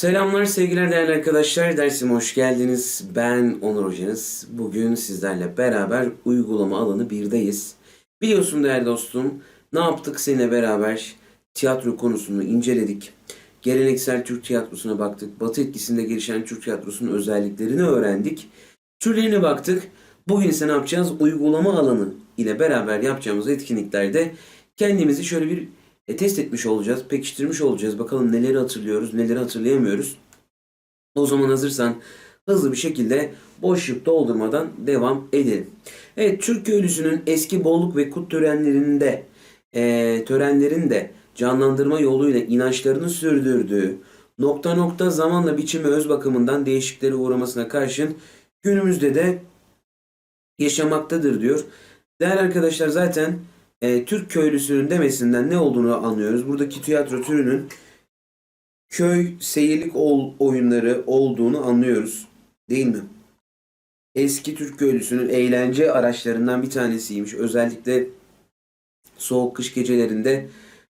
Selamlar sevgiler değerli arkadaşlar. Dersime hoş geldiniz. Ben Onur Hocanız. Bugün sizlerle beraber uygulama alanı 1'deyiz. Biliyorsun değerli dostum ne yaptık seninle beraber tiyatro konusunu inceledik. Geleneksel Türk tiyatrosuna baktık. Batı etkisinde gelişen Türk tiyatrosunun özelliklerini öğrendik. Türlerine baktık. Bugün ise ne yapacağız? Uygulama alanı ile beraber yapacağımız etkinliklerde kendimizi şöyle bir e, test etmiş olacağız, pekiştirmiş olacağız. Bakalım neleri hatırlıyoruz, neleri hatırlayamıyoruz. O zaman hazırsan hızlı bir şekilde boşluk doldurmadan devam edelim. Evet, Türk köylüsünün eski bolluk ve kut törenlerinde e, törenlerinde canlandırma yoluyla inançlarını sürdürdüğü nokta nokta zamanla biçim ve öz bakımından değişikliklere uğramasına karşın günümüzde de yaşamaktadır diyor. Değerli arkadaşlar zaten e, Türk köylüsünün demesinden ne olduğunu anlıyoruz. Buradaki tiyatro türünün köy seyirlik ol, oyunları olduğunu anlıyoruz. Değil mi? Eski Türk köylüsünün eğlence araçlarından bir tanesiymiş. Özellikle soğuk kış gecelerinde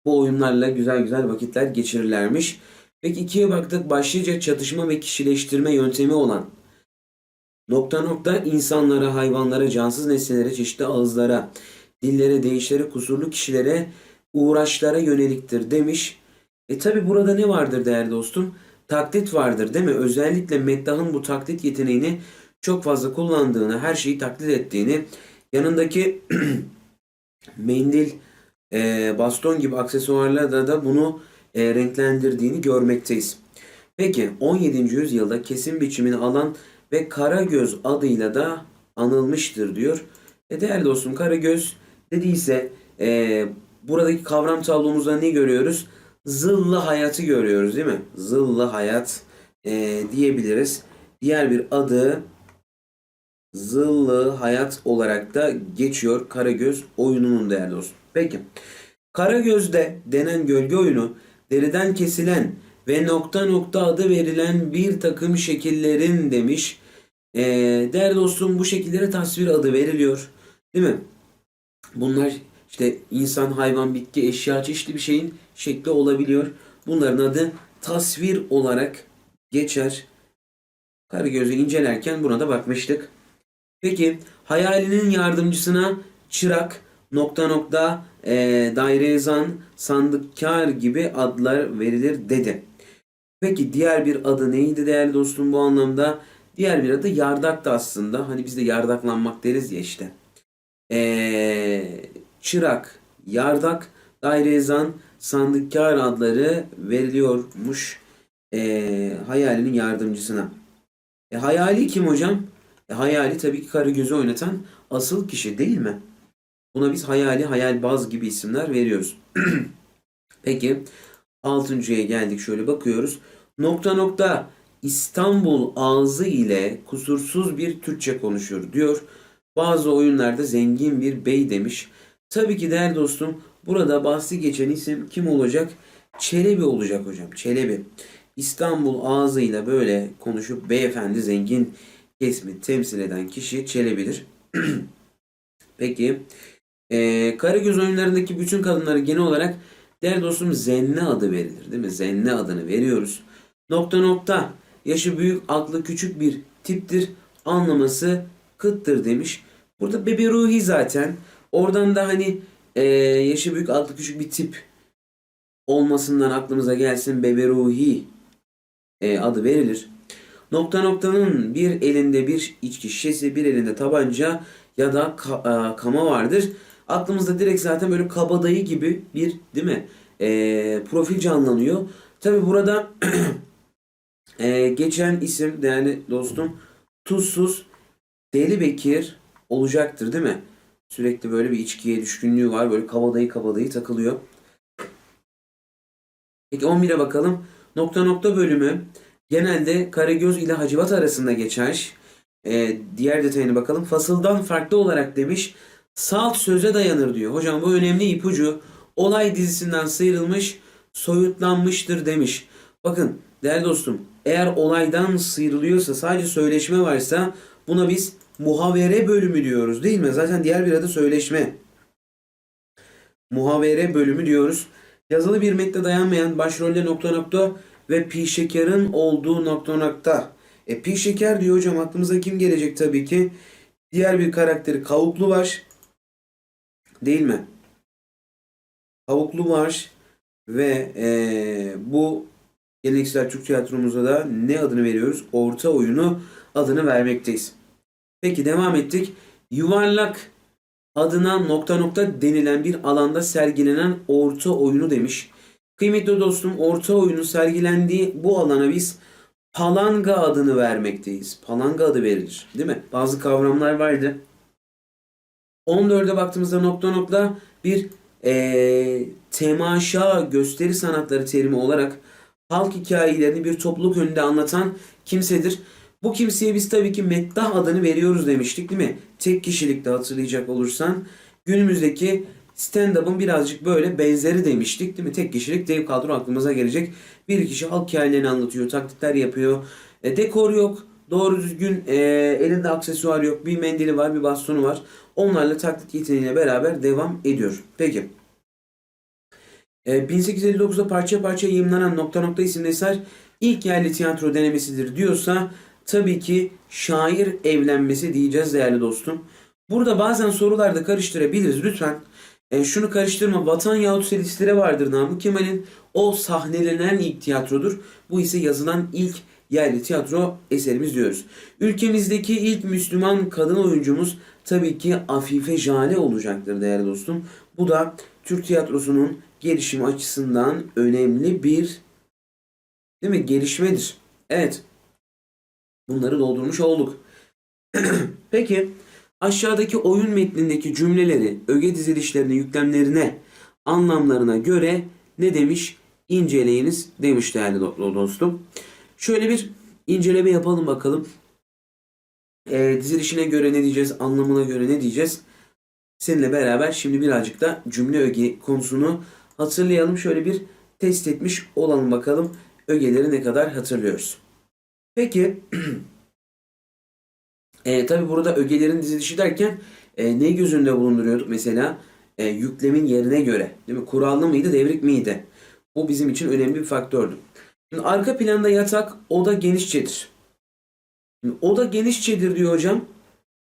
bu oyunlarla güzel güzel vakitler geçirirlermiş. Peki ikiye baktık. Başlıca çatışma ve kişileştirme yöntemi olan nokta nokta insanlara, hayvanlara, cansız nesnelere, çeşitli ağızlara, dillere, değişlere, kusurlu kişilere, uğraşlara yöneliktir demiş. E tabi burada ne vardır değerli dostum? Taklit vardır değil mi? Özellikle Meddah'ın bu taklit yeteneğini çok fazla kullandığını, her şeyi taklit ettiğini, yanındaki mendil, e, baston gibi aksesuarlarda da bunu e, renklendirdiğini görmekteyiz. Peki 17. yüzyılda kesim biçimini alan ve Karagöz adıyla da anılmıştır diyor. E değerli dostum Karagöz dediyse e, buradaki kavram tablomuzda ne görüyoruz? Zıllı hayatı görüyoruz değil mi? Zıllı hayat e, diyebiliriz. Diğer bir adı Zıllı hayat olarak da geçiyor Karagöz oyununun değerli dostum. Peki. Karagöz'de denen gölge oyunu deriden kesilen ve nokta nokta adı verilen bir takım şekillerin demiş. E, değerli dostum bu şekillere tasvir adı veriliyor. Değil mi? Bunlar işte insan, hayvan, bitki, eşya çeşitli bir şeyin şekli olabiliyor. Bunların adı tasvir olarak geçer. Karagöz'ü incelerken buna da bakmıştık. Peki hayalinin yardımcısına çırak, nokta nokta, e, dairezan, sandıkkar gibi adlar verilir dedi. Peki diğer bir adı neydi değerli dostum bu anlamda? Diğer bir adı yardak da aslında. Hani biz de yardaklanmak deriz ya işte. Ee, çırak, yardak, dairezan, sandıkkar adları veriliyormuş ee, hayalinin yardımcısına. E, hayali kim hocam? E, hayali tabii ki Karagöz'ü oynatan asıl kişi değil mi? Buna biz hayali, hayalbaz gibi isimler veriyoruz. Peki altıncıya geldik şöyle bakıyoruz. Nokta nokta İstanbul ağzı ile kusursuz bir Türkçe konuşur diyor. Bazı oyunlarda zengin bir bey demiş. Tabii ki değerli dostum burada bahsi geçen isim kim olacak? Çelebi olacak hocam. Çelebi. İstanbul ağzıyla böyle konuşup beyefendi zengin kesimi temsil eden kişi Çelebi'dir. Peki. Ee, Karagöz oyunlarındaki bütün kadınlara genel olarak değerli dostum Zenne adı verilir değil mi? Zenne adını veriyoruz. Nokta nokta. Yaşı büyük, aklı küçük bir tiptir. Anlaması kıttır demiş. Burada bebe ruhi zaten. Oradan da hani e, yaşı büyük, aklı küçük bir tip olmasından aklımıza gelsin bebe ruhi e, adı verilir. Nokta noktanın bir elinde bir içki şişesi, bir elinde tabanca ya da ka- e, kama vardır. Aklımızda direkt zaten böyle kabadayı gibi bir değil mi? E, profil canlanıyor. Tabi burada e, geçen isim değerli dostum Tuzsuz Deli Bekir olacaktır değil mi? Sürekli böyle bir içkiye düşkünlüğü var. Böyle kabadayı kabadayı takılıyor. Peki 11'e bakalım. Nokta nokta bölümü genelde Karagöz ile Hacivat arasında geçer. Ee, diğer detayına bakalım. Fasıldan farklı olarak demiş. Salt söze dayanır diyor. Hocam bu önemli ipucu. Olay dizisinden sıyrılmış, soyutlanmıştır demiş. Bakın değerli dostum eğer olaydan sıyrılıyorsa sadece söyleşme varsa buna biz muhavere bölümü diyoruz değil mi? Zaten diğer bir adı söyleşme. Muhavere bölümü diyoruz. Yazılı bir metne dayanmayan başrolde nokta nokta ve pi şekerin olduğu nokta nokta. E pi şeker diyor hocam aklımıza kim gelecek tabii ki? Diğer bir karakteri Kavuklu var. Değil mi? Kavuklu var ve e, bu geleneksel Türk tiyatromuzda da ne adını veriyoruz? Orta oyunu adını vermekteyiz. Peki devam ettik. Yuvarlak adına nokta nokta denilen bir alanda sergilenen orta oyunu demiş. Kıymetli dostum orta oyunu sergilendiği bu alana biz palanga adını vermekteyiz. Palanga adı verilir. Değil mi? Bazı kavramlar vardı. 14'e baktığımızda nokta nokta bir eee temaşa gösteri sanatları terimi olarak halk hikayelerini bir topluluk önünde anlatan kimsedir. Bu kimseye biz tabii ki meddah adını veriyoruz demiştik değil mi? Tek kişilikte hatırlayacak olursan günümüzdeki stand-up'ın birazcık böyle benzeri demiştik değil mi? Tek kişilik dev kadro aklımıza gelecek. Bir kişi halk hikayelerini anlatıyor, taklitler yapıyor. E, dekor yok, doğru düzgün e, elinde aksesuar yok, bir mendili var, bir bastonu var. Onlarla taklit yeteneğiyle beraber devam ediyor. Peki. E, 1859'da parça parça yayımlanan Nokta Nokta isimli eser ilk yerli tiyatro denemesidir diyorsa tabii ki şair evlenmesi diyeceğiz değerli dostum. Burada bazen sorularda karıştırabiliriz lütfen. E, şunu karıştırma Vatan yahut Selistire vardır Namık Kemal'in. O sahnelenen ilk tiyatrodur. Bu ise yazılan ilk yerli tiyatro eserimiz diyoruz. Ülkemizdeki ilk Müslüman kadın oyuncumuz tabii ki Afife Jale olacaktır değerli dostum. Bu da Türk tiyatrosunun gelişimi açısından önemli bir değil mi gelişmedir. Evet. Bunları doldurmuş olduk. Peki aşağıdaki oyun metnindeki cümleleri öge dizilişlerine, yüklemlerine, anlamlarına göre ne demiş? İnceleyiniz demiş değerli do- dostum. Şöyle bir inceleme yapalım bakalım. Ee, dizilişine göre ne diyeceğiz, anlamına göre ne diyeceğiz? Seninle beraber şimdi birazcık da cümle öge konusunu hatırlayalım. Şöyle bir test etmiş olalım bakalım ögeleri ne kadar hatırlıyoruz. Peki e, tabi burada ögelerin dizilişi derken e, ne gözünde bulunduruyorduk mesela e, yüklemin yerine göre değil mi? Kurallı mıydı devrik miydi? Bu bizim için önemli bir faktördü. Şimdi arka planda yatak oda genişçedir. Şimdi oda genişçedir diyor hocam.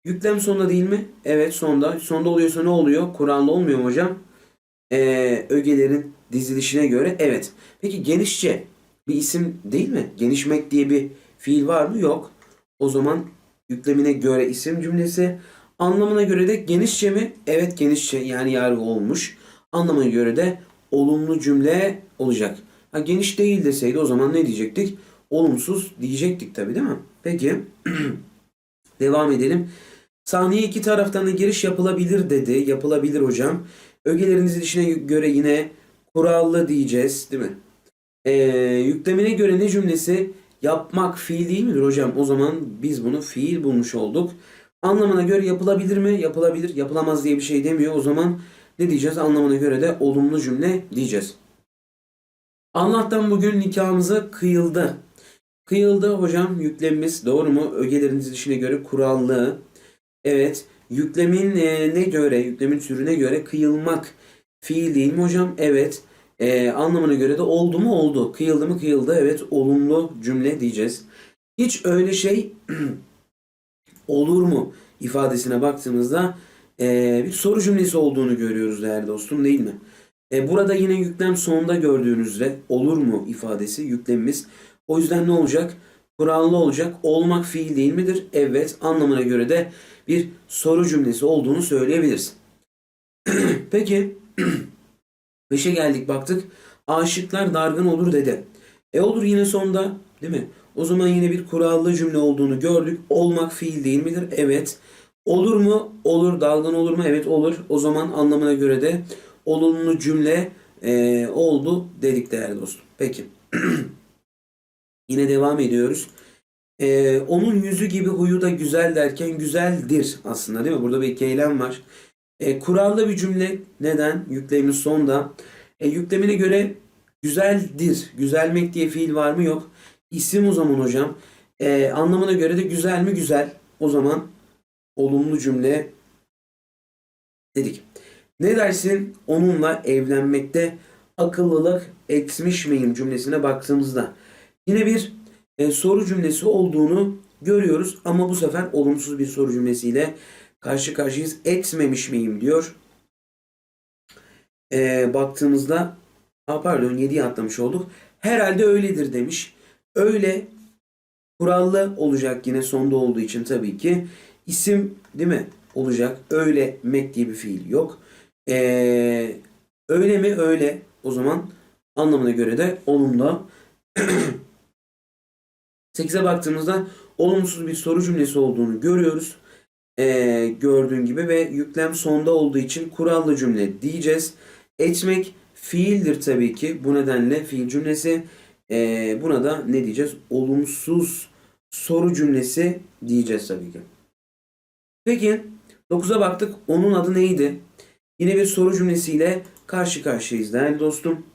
Yüklem sonda değil mi? Evet sonda. Sonda oluyorsa ne oluyor? Kurallı olmuyor mu hocam? Ee, ögelerin dizilişine göre evet. Peki genişçe bir isim değil mi? Genişmek diye bir fiil var mı? Yok. O zaman yüklemine göre isim cümlesi. Anlamına göre de genişçe mi? Evet genişçe yani yargı olmuş. Anlamına göre de olumlu cümle olacak. Ha, geniş değil deseydi o zaman ne diyecektik? Olumsuz diyecektik tabi değil mi? Peki. Devam edelim. Sahneye iki taraftan da giriş yapılabilir dedi. Yapılabilir hocam. Ögelerin dizilişine göre yine kurallı diyeceğiz değil mi? Ee, yüklemine göre ne cümlesi? Yapmak fiil değil midir hocam? O zaman biz bunu fiil bulmuş olduk. Anlamına göre yapılabilir mi? Yapılabilir. Yapılamaz diye bir şey demiyor. O zaman ne diyeceğiz? Anlamına göre de olumlu cümle diyeceğiz. Allah'tan bugün nikahımıza kıyıldı. Kıyıldı hocam yüklemimiz doğru mu? Ögelerin dizilişine göre kurallı. Evet. Yüklemin e, ne göre, yüklemin türüne göre kıyılmak fiil değil mi hocam? Evet. E, anlamına göre de oldu mu oldu. Kıyıldı mı kıyıldı. Evet olumlu cümle diyeceğiz. Hiç öyle şey olur mu ifadesine baktığımızda e, bir soru cümlesi olduğunu görüyoruz değerli dostum değil mi? E, burada yine yüklem sonunda gördüğünüzde olur mu ifadesi yüklemimiz. O yüzden ne olacak? Kurallı olacak. Olmak fiil değil midir? Evet. Anlamına göre de bir soru cümlesi olduğunu söyleyebiliriz. Peki. Beşe geldik baktık. Aşıklar dargın olur dedi. E olur yine sonda değil mi? O zaman yine bir kurallı cümle olduğunu gördük. Olmak fiil değil midir? Evet. Olur mu? Olur. Dalgın olur mu? Evet olur. O zaman anlamına göre de olumlu cümle e, oldu dedik değerli dostum. Peki. yine devam ediyoruz. E, onun yüzü gibi huyu da güzel derken güzeldir aslında değil mi? Burada bir eylem var. E, kurallı bir cümle neden? Yüklemimiz sonda. E, yüklemine göre güzeldir. Güzelmek diye fiil var mı? Yok. İsim o zaman hocam. E, anlamına göre de güzel mi? Güzel. O zaman olumlu cümle dedik. Ne dersin onunla evlenmekte akıllılık etmiş miyim cümlesine baktığımızda. Yine bir e, soru cümlesi olduğunu görüyoruz ama bu sefer olumsuz bir soru cümlesiyle karşı karşıyayız. Etmemiş miyim diyor. E, baktığımızda Aa, pardon 7'yi atlamış olduk. Herhalde öyledir demiş. Öyle kurallı olacak yine sonda olduğu için tabii ki. İsim değil mi? Olacak. Öyle mek diye bir fiil yok. Ee, öyle mi? Öyle. O zaman anlamına göre de olumlu. 8'e baktığımızda olumsuz bir soru cümlesi olduğunu görüyoruz. Ee, gördüğün gibi ve yüklem sonda olduğu için kurallı cümle diyeceğiz. Etmek fiildir tabii ki. Bu nedenle fiil cümlesi. Ee, buna da ne diyeceğiz? Olumsuz soru cümlesi diyeceğiz tabii ki. Peki 9'a baktık. Onun adı neydi? Yine bir soru cümlesiyle karşı karşıyayız değerli dostum.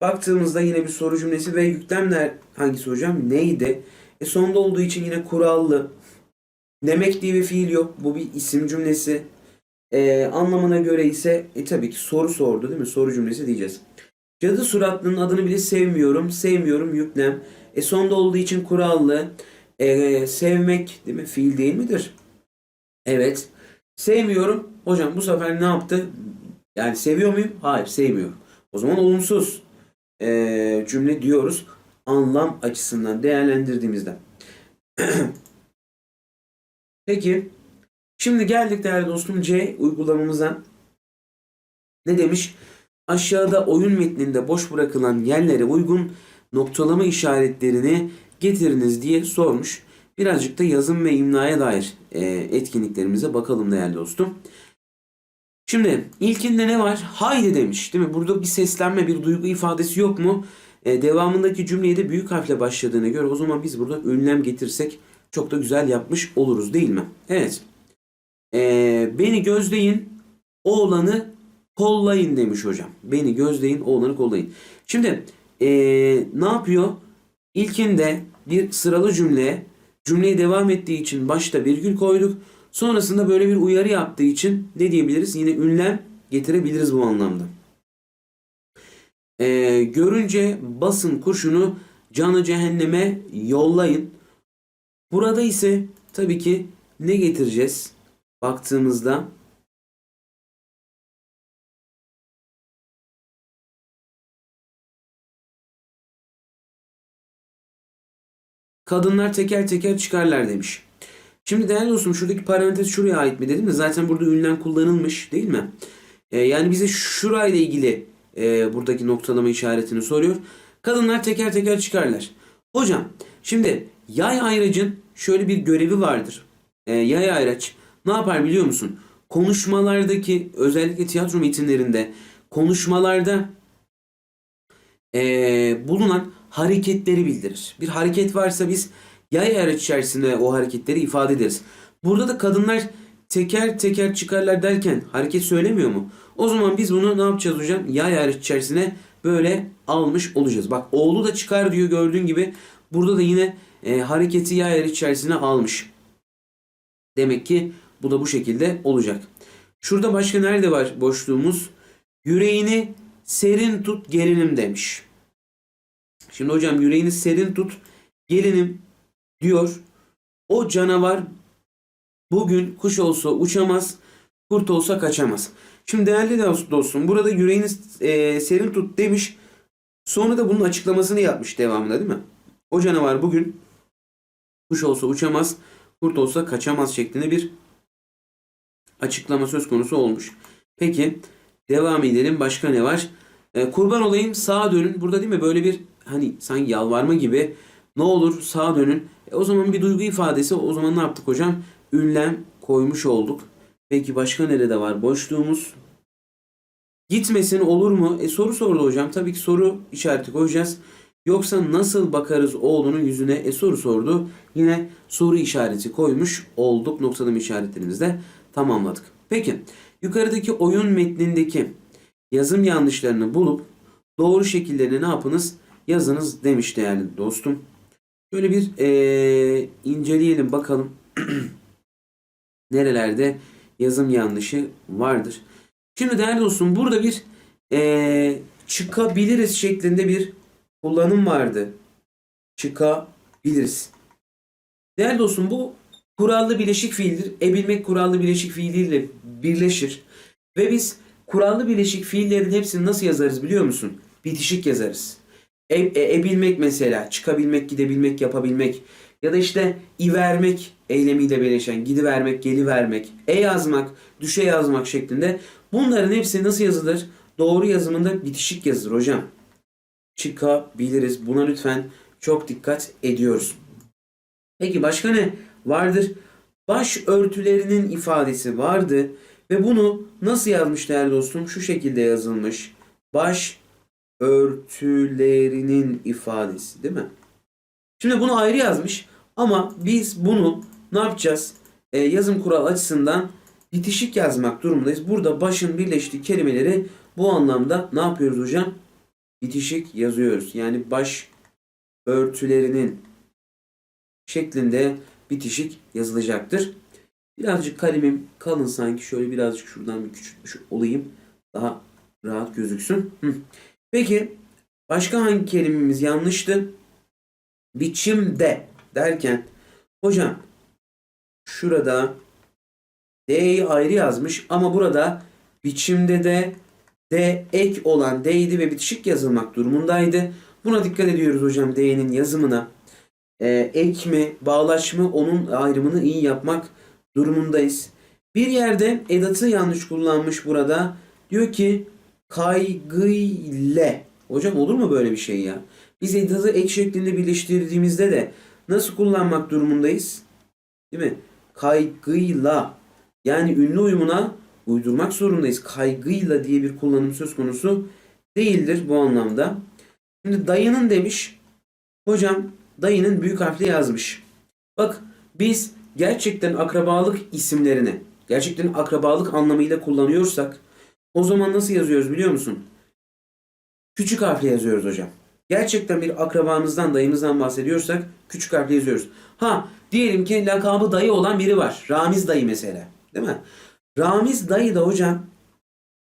Baktığımızda yine bir soru cümlesi ve yüklemler hangisi hocam? Neydi? E sonda olduğu için yine kurallı. Demek diye bir fiil yok. Bu bir isim cümlesi. E, anlamına göre ise e, tabii ki soru sordu değil mi? Soru cümlesi diyeceğiz. Cadı suratlının adını bile sevmiyorum. Sevmiyorum yüklem. E sonda olduğu için kurallı. E, sevmek değil mi? Fiil değil midir? Evet. Sevmiyorum. Hocam bu sefer ne yaptı? Yani seviyor muyum? Hayır sevmiyorum. O zaman olumsuz e, cümle diyoruz. Anlam açısından değerlendirdiğimizde. Peki. Şimdi geldik değerli dostum C uygulamamıza. Ne demiş? Aşağıda oyun metninde boş bırakılan yerlere uygun noktalama işaretlerini getiriniz diye sormuş. Birazcık da yazım ve imlaya dair e, etkinliklerimize bakalım değerli dostum. Şimdi ilkinde ne var? Haydi demiş değil mi? Burada bir seslenme, bir duygu ifadesi yok mu? E, devamındaki cümleye de büyük harfle başladığına göre o zaman biz burada ünlem getirsek çok da güzel yapmış oluruz değil mi? Evet. E, beni gözleyin, oğlanı kollayın demiş hocam. Beni gözleyin, oğlanı kollayın. Şimdi e, ne yapıyor? İlkinde bir sıralı cümle, cümleye devam ettiği için başta virgül koyduk. Sonrasında böyle bir uyarı yaptığı için ne diyebiliriz? Yine ünlem getirebiliriz bu anlamda. Ee, görünce basın kurşunu canı cehenneme yollayın. Burada ise tabii ki ne getireceğiz? Baktığımızda kadınlar teker teker çıkarlar demiş. Şimdi değerli dostum şuradaki parantez şuraya ait mi dedim de zaten burada ünlem kullanılmış değil mi? Ee, yani bize şurayla ilgili e, buradaki noktalama işaretini soruyor. Kadınlar teker teker çıkarlar. Hocam şimdi yay ayracın şöyle bir görevi vardır. Ee, yay ayraç ne yapar biliyor musun? Konuşmalardaki özellikle tiyatro metinlerinde konuşmalarda e, bulunan hareketleri bildirir. Bir hareket varsa biz yay araç içerisinde o hareketleri ifade ederiz. Burada da kadınlar teker teker çıkarlar derken hareket söylemiyor mu? O zaman biz bunu ne yapacağız hocam? Yay araç içerisine böyle almış olacağız. Bak oğlu da çıkar diyor gördüğün gibi. Burada da yine e, hareketi yay içerisine almış. Demek ki bu da bu şekilde olacak. Şurada başka nerede var boşluğumuz? Yüreğini serin tut gelinim demiş. Şimdi hocam yüreğini serin tut gelinim diyor. O canavar bugün kuş olsa uçamaz, kurt olsa kaçamaz. Şimdi değerli dostum burada yüreğini e, serin tut demiş. Sonra da bunun açıklamasını yapmış devamında değil mi? O canavar bugün kuş olsa uçamaz, kurt olsa kaçamaz şeklinde bir açıklama söz konusu olmuş. Peki devam edelim. Başka ne var? E, kurban olayım sağa dönün. Burada değil mi böyle bir hani sanki yalvarma gibi ne olur sağa dönün. E, o zaman bir duygu ifadesi. O zaman ne yaptık hocam? Ünlem koymuş olduk. Peki başka nerede var boşluğumuz? Gitmesin olur mu? E soru sordu hocam. Tabii ki soru işareti koyacağız. Yoksa nasıl bakarız oğlunun yüzüne? E soru sordu. Yine soru işareti koymuş olduk. Noktalama işaretlerimizde tamamladık. Peki yukarıdaki oyun metnindeki yazım yanlışlarını bulup doğru şekillerini ne yapınız? Yazınız demiş değerli dostum. Şöyle bir ee, inceleyelim bakalım. Nerelerde yazım yanlışı vardır. Şimdi değerli dostum burada bir ee, çıkabiliriz şeklinde bir kullanım vardı. çıkabiliriz. Değerli dostum bu kurallı bileşik fiildir. Ebilmek kurallı bileşik fiiliyle birleşir. Ve biz kurallı bileşik fiillerin hepsini nasıl yazarız biliyor musun? Bitişik yazarız. E, e, ebilmek mesela, çıkabilmek, gidebilmek, yapabilmek. Ya da işte ivermek eylemiyle birleşen, gidivermek, gelivermek, e yazmak, düşe yazmak şeklinde. Bunların hepsi nasıl yazılır? Doğru yazımında bitişik yazılır hocam. Çıkabiliriz. Buna lütfen çok dikkat ediyoruz. Peki başka ne vardır? Baş örtülerinin ifadesi vardı ve bunu nasıl yazmış değerli dostum? Şu şekilde yazılmış. Baş örtülerinin ifadesi değil mi? Şimdi bunu ayrı yazmış ama biz bunu ne yapacağız? Ee, yazım kural açısından bitişik yazmak durumundayız. Burada başın birleştiği kelimeleri bu anlamda ne yapıyoruz hocam? Bitişik yazıyoruz. Yani baş örtülerinin şeklinde bitişik yazılacaktır. Birazcık kalemim kalın sanki. Şöyle birazcık şuradan bir küçültmüş olayım. Daha rahat gözüksün. Peki başka hangi kelimemiz yanlıştı? Biçimde derken hocam şurada D'yi ayrı yazmış ama burada biçimde de D ek olan D'ydi ve bitişik yazılmak durumundaydı. Buna dikkat ediyoruz hocam D'nin yazımına. Ee, ek mi, bağlaç mı onun ayrımını iyi yapmak durumundayız. Bir yerde edatı yanlış kullanmış burada. Diyor ki kaygıyla. Hocam olur mu böyle bir şey ya? Biz edatı ek şeklinde birleştirdiğimizde de nasıl kullanmak durumundayız? Değil mi? Kaygıyla. Yani ünlü uyumuna uydurmak zorundayız. Kaygıyla diye bir kullanım söz konusu değildir bu anlamda. Şimdi dayının demiş. Hocam dayının büyük harfle yazmış. Bak biz gerçekten akrabalık isimlerini gerçekten akrabalık anlamıyla kullanıyorsak o zaman nasıl yazıyoruz biliyor musun? Küçük harfle yazıyoruz hocam. Gerçekten bir akrabamızdan, dayımızdan bahsediyorsak küçük harfle yazıyoruz. Ha diyelim ki lakabı dayı olan biri var. Ramiz dayı mesela. Değil mi? Ramiz dayı da hocam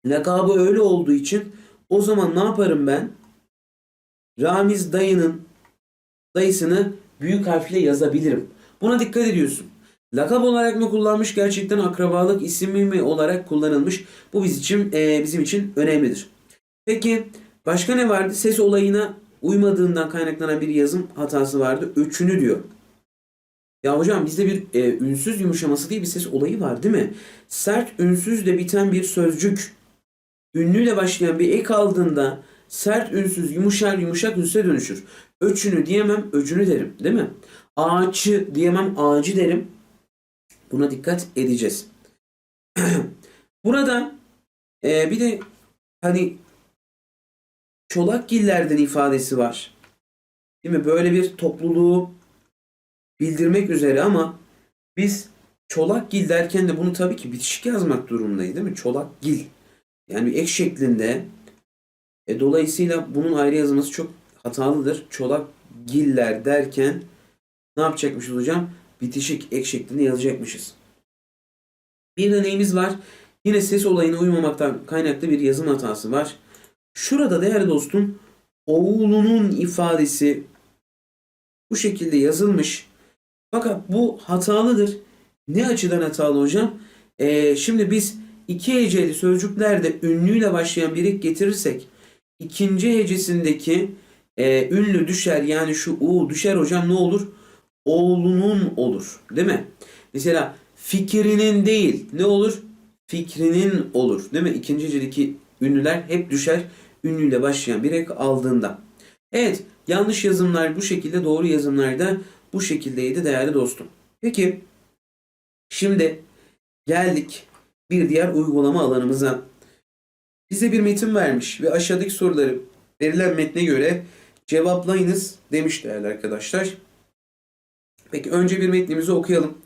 lakabı öyle olduğu için o zaman ne yaparım ben? Ramiz dayının dayısını büyük harfle yazabilirim. Buna dikkat ediyorsun. Lakap olarak mı kullanmış gerçekten akrabalık ismi mi olarak kullanılmış? Bu bizim için, e, bizim için önemlidir. Peki başka ne vardı? Ses olayına uymadığından kaynaklanan bir yazım hatası vardı. Öçünü diyor. Ya hocam bizde bir e, ünsüz yumuşaması diye bir ses olayı var değil mi? Sert ünsüzle biten bir sözcük ünlüyle başlayan bir ek aldığında sert ünsüz yumuşar yumuşak ünsüze dönüşür. Öçünü diyemem öcünü derim değil mi? Ağaçı diyemem ağacı derim. Buna dikkat edeceğiz. Burada e, bir de hani çolakgillerden ifadesi var. Değil mi? Böyle bir topluluğu bildirmek üzere ama biz çolakgil derken de bunu tabii ki bitişik yazmak durumundayız değil mi? Çolakgil. Yani bir ek şeklinde. E, dolayısıyla bunun ayrı yazılması çok hatalıdır. Çolakgiller derken ne yapacakmışız hocam? Bitişik ek şeklinde yazacakmışız. Bir de neyimiz var? Yine ses olayına uymamaktan kaynaklı bir yazım hatası var. Şurada değerli dostum oğlunun ifadesi bu şekilde yazılmış. Fakat bu hatalıdır. Ne açıdan hatalı hocam? Ee, şimdi biz iki heceli sözcüklerde ünlüyle başlayan bir ek getirirsek ikinci hecesindeki e, ünlü düşer yani şu u düşer hocam ne olur? Oğlunun olur değil mi? Mesela fikrinin değil ne olur? Fikrinin olur değil mi? İkinci hecedeki ünlüler hep düşer ünlüyle başlayan bir ek aldığında. Evet yanlış yazımlar bu şekilde doğru yazımlar da bu şekildeydi değerli dostum. Peki şimdi geldik bir diğer uygulama alanımıza. Bize bir metin vermiş ve aşağıdaki soruları verilen metne göre cevaplayınız demiş değerli arkadaşlar. Peki önce bir metnimizi okuyalım.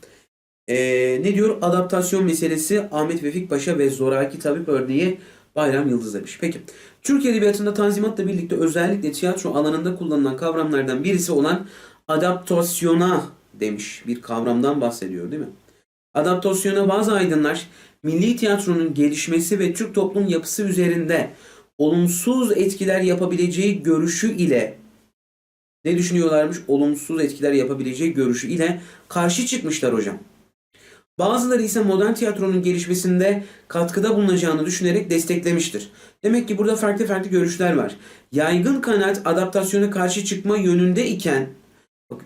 Ee, ne diyor? Adaptasyon meselesi Ahmet Vefik Paşa ve Zoraki Tabip örneği Bayram Yıldız demiş. Peki. Türk Edebiyatı'nda Tanzimat'la birlikte özellikle tiyatro alanında kullanılan kavramlardan birisi olan adaptasyona demiş. Bir kavramdan bahsediyor değil mi? Adaptasyona bazı aydınlar milli tiyatronun gelişmesi ve Türk toplum yapısı üzerinde olumsuz etkiler yapabileceği görüşü ile ne düşünüyorlarmış? Olumsuz etkiler yapabileceği görüşü ile karşı çıkmışlar hocam. Bazıları ise modern tiyatronun gelişmesinde katkıda bulunacağını düşünerek desteklemiştir. Demek ki burada farklı farklı görüşler var. Yaygın kanaat adaptasyona karşı çıkma yönünde iken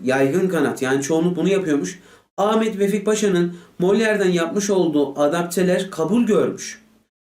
yaygın kanat yani çoğunluk bunu yapıyormuş. Ahmet Vefik Paşa'nın Molière'den yapmış olduğu adapteler kabul görmüş.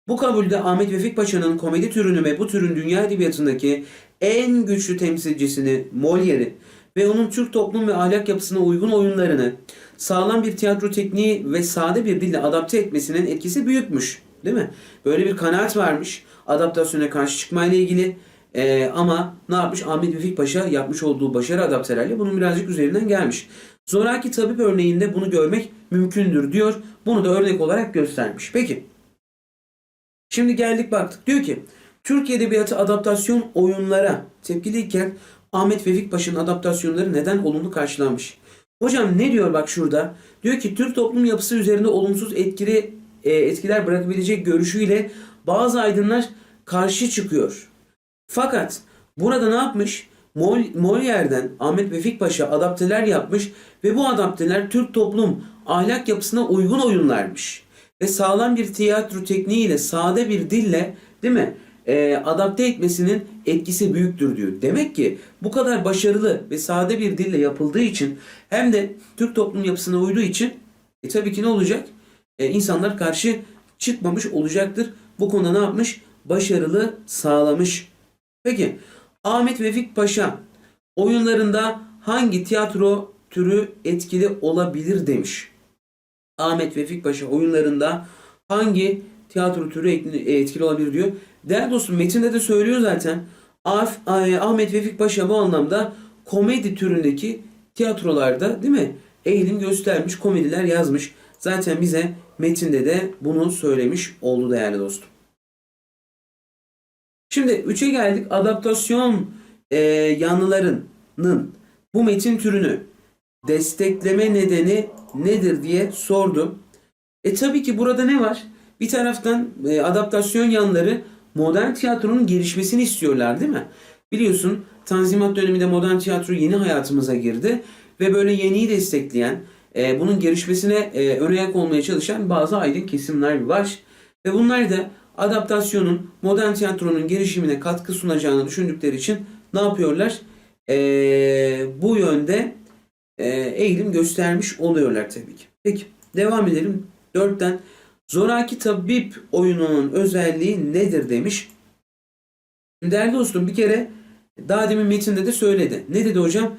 Bu kabulde Ahmet Vefik Paşa'nın komedi türünü ve bu türün dünya edebiyatındaki en güçlü temsilcisini Molière'i ve onun Türk toplum ve ahlak yapısına uygun oyunlarını sağlam bir tiyatro tekniği ve sade bir dille adapte etmesinin etkisi büyükmüş. Değil mi? Böyle bir kanaat varmış adaptasyona karşı çıkmayla ilgili. Ee, ama ne yapmış? Ahmet Vefik Paşa yapmış olduğu başarı adaptelerle bunun birazcık üzerinden gelmiş. Zoraki tabip örneğinde bunu görmek mümkündür diyor. Bunu da örnek olarak göstermiş. Peki. Şimdi geldik baktık. Diyor ki Türk Edebiyatı adaptasyon oyunlara tepkiliyken Ahmet Vefik Paşa'nın adaptasyonları neden olumlu karşılanmış? Hocam ne diyor bak şurada? Diyor ki Türk toplum yapısı üzerinde olumsuz etkili e, etkiler bırakabilecek görüşüyle bazı aydınlar karşı çıkıyor. Fakat burada ne yapmış? Mol, Molière'den Ahmet Vefik Paşa adapteler yapmış ve bu adapteler Türk toplum ahlak yapısına uygun oyunlarmış. Ve sağlam bir tiyatro tekniğiyle, sade bir dille değil mi? e, adapte etmesinin etkisi büyüktür diyor. Demek ki bu kadar başarılı ve sade bir dille yapıldığı için hem de Türk toplum yapısına uyduğu için e, tabii ki ne olacak? E, insanlar karşı çıkmamış olacaktır. Bu konuda ne yapmış? Başarılı sağlamış. Peki Ahmet Vefik Paşa oyunlarında hangi tiyatro türü etkili olabilir demiş. Ahmet Vefik Paşa oyunlarında hangi tiyatro türü etkili olabilir diyor. Değerli dostum metinde de söylüyor zaten. Af, Ahmet Vefik Paşa bu anlamda komedi türündeki tiyatrolarda değil mi? Eğilim göstermiş, komediler yazmış. Zaten bize metinde de bunu söylemiş oldu değerli dostum. Şimdi 3'e geldik. Adaptasyon e, yanlılarının bu metin türünü destekleme nedeni nedir diye sordum. E tabii ki burada ne var? Bir taraftan e, adaptasyon yanları modern tiyatronun gelişmesini istiyorlar değil mi? Biliyorsun Tanzimat döneminde modern tiyatro yeni hayatımıza girdi ve böyle yeniyi destekleyen, e, bunun gelişmesine e, ön ayak olmaya çalışan bazı aydın kesimler var. Ve bunlar da adaptasyonun modern tiyatronun gelişimine katkı sunacağını düşündükleri için ne yapıyorlar? E, bu yönde e, eğilim göstermiş oluyorlar tabii ki. Peki devam edelim. Dörtten Zoraki tabip oyununun özelliği nedir demiş. Değerli dostum bir kere daha demin metinde de söyledi. Ne dedi hocam?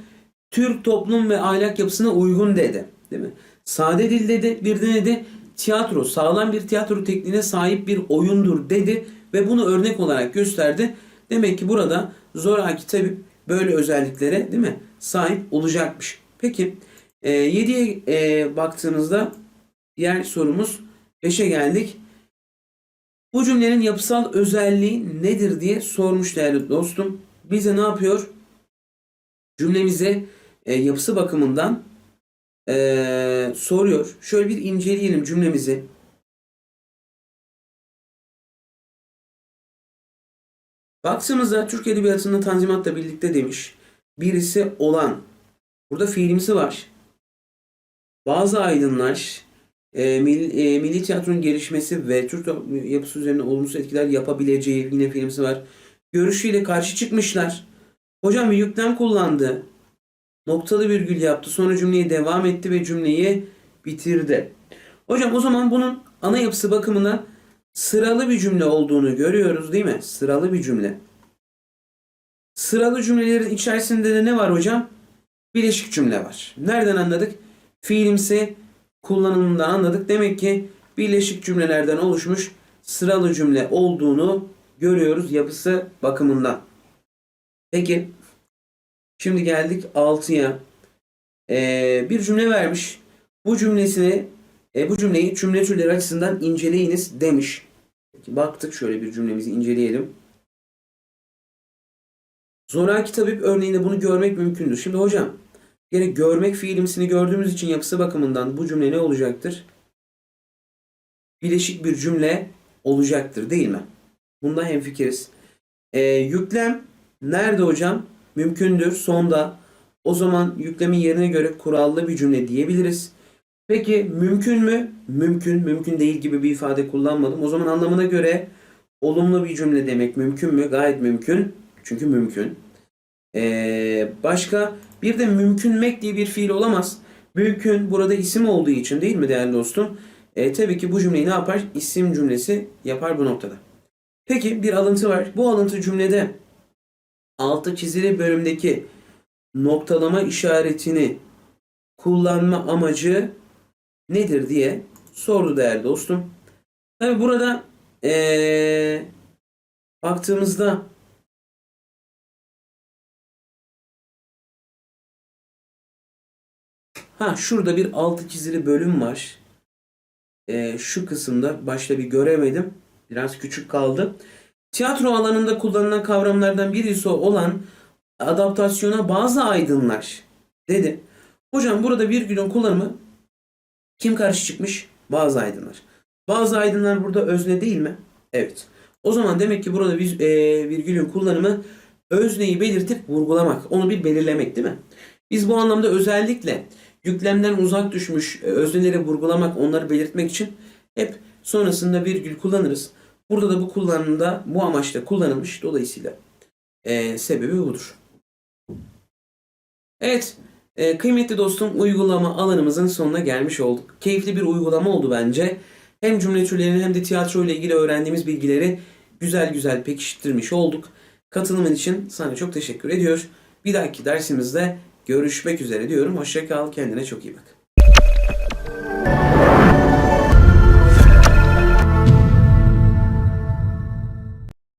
Türk toplum ve ahlak yapısına uygun dedi. Değil mi? Sade dil dedi. Bir de ne dedi? Tiyatro, sağlam bir tiyatro tekniğine sahip bir oyundur dedi ve bunu örnek olarak gösterdi. Demek ki burada Zoraki tabip böyle özelliklere değil mi? Sahip olacakmış. Peki e, 7'ye e, baktığımızda diğer sorumuz 5'e geldik. Bu cümlenin yapısal özelliği nedir diye sormuş değerli dostum. Bize ne yapıyor? Cümlemize e, yapısı bakımından e, soruyor. Şöyle bir inceleyelim cümlemizi. Baktığımızda Türk Edebiyatı'nda Tanzimat'la birlikte demiş. Birisi olan. Burada fiilimsi var. Bazı aydınlar e, milli, e, milli tiyatronun gelişmesi ve Türk yapısı üzerine olumsuz etkiler yapabileceği yine filmsi var. Görüşüyle karşı çıkmışlar. Hocam bir yüklem kullandı. Noktalı virgül yaptı. Sonra cümleyi devam etti ve cümleyi bitirdi. Hocam o zaman bunun ana yapısı bakımından sıralı bir cümle olduğunu görüyoruz değil mi? Sıralı bir cümle. Sıralı cümlelerin içerisinde de ne var hocam? Bileşik cümle var. Nereden anladık? Fiilimsi kullanımından anladık. Demek ki birleşik cümlelerden oluşmuş sıralı cümle olduğunu görüyoruz yapısı bakımından. Peki şimdi geldik 6'ya. Ee, bir cümle vermiş. Bu cümlesini e, bu cümleyi cümle türleri açısından inceleyiniz demiş. Peki, baktık şöyle bir cümlemizi inceleyelim. Zoraki tabip örneğinde bunu görmek mümkündür. Şimdi hocam Yine görmek fiilimsini gördüğümüz için yapısı bakımından bu cümle ne olacaktır? Bileşik bir cümle olacaktır değil mi? Bunda hemfikiriz. Ee, yüklem nerede hocam? Mümkündür sonda o zaman yüklemin yerine göre kurallı bir cümle diyebiliriz. Peki mümkün mü? Mümkün. Mümkün değil gibi bir ifade kullanmadım. O zaman anlamına göre olumlu bir cümle demek mümkün mü? Gayet mümkün. Çünkü mümkün. Ee, başka bir de mümkünmek diye bir fiil olamaz. Mümkün burada isim olduğu için değil mi değerli dostum? Ee, tabii ki bu cümleyi ne yapar? İsim cümlesi yapar bu noktada. Peki bir alıntı var. Bu alıntı cümlede altı çizili bölümdeki noktalama işaretini kullanma amacı nedir diye sordu değerli dostum. Tabi burada ee, baktığımızda ha şurada bir altı çizili bölüm var. Ee, şu kısımda başta bir göremedim. Biraz küçük kaldı. Tiyatro alanında kullanılan kavramlardan birisi olan adaptasyona bazı aydınlar dedi. Hocam burada virgülün kullanımı kim karşı çıkmış? Bazı aydınlar. Bazı aydınlar burada özne değil mi? Evet. O zaman demek ki burada biz e, virgülün kullanımı özneyi belirtip vurgulamak, onu bir belirlemek değil mi? Biz bu anlamda özellikle yüklemden uzak düşmüş e, özneleri vurgulamak, onları belirtmek için hep sonrasında virgül kullanırız. Burada da bu kullanımda bu amaçla kullanılmış. Dolayısıyla e, sebebi budur. Evet. e, kıymetli dostum uygulama alanımızın sonuna gelmiş olduk. Keyifli bir uygulama oldu bence. Hem cümle türlerini hem de tiyatro ile ilgili öğrendiğimiz bilgileri güzel güzel pekiştirmiş olduk. Katılımın için sana çok teşekkür ediyor. Bir dahaki dersimizde görüşmek üzere diyorum. Hoşça kal. Kendine çok iyi bak.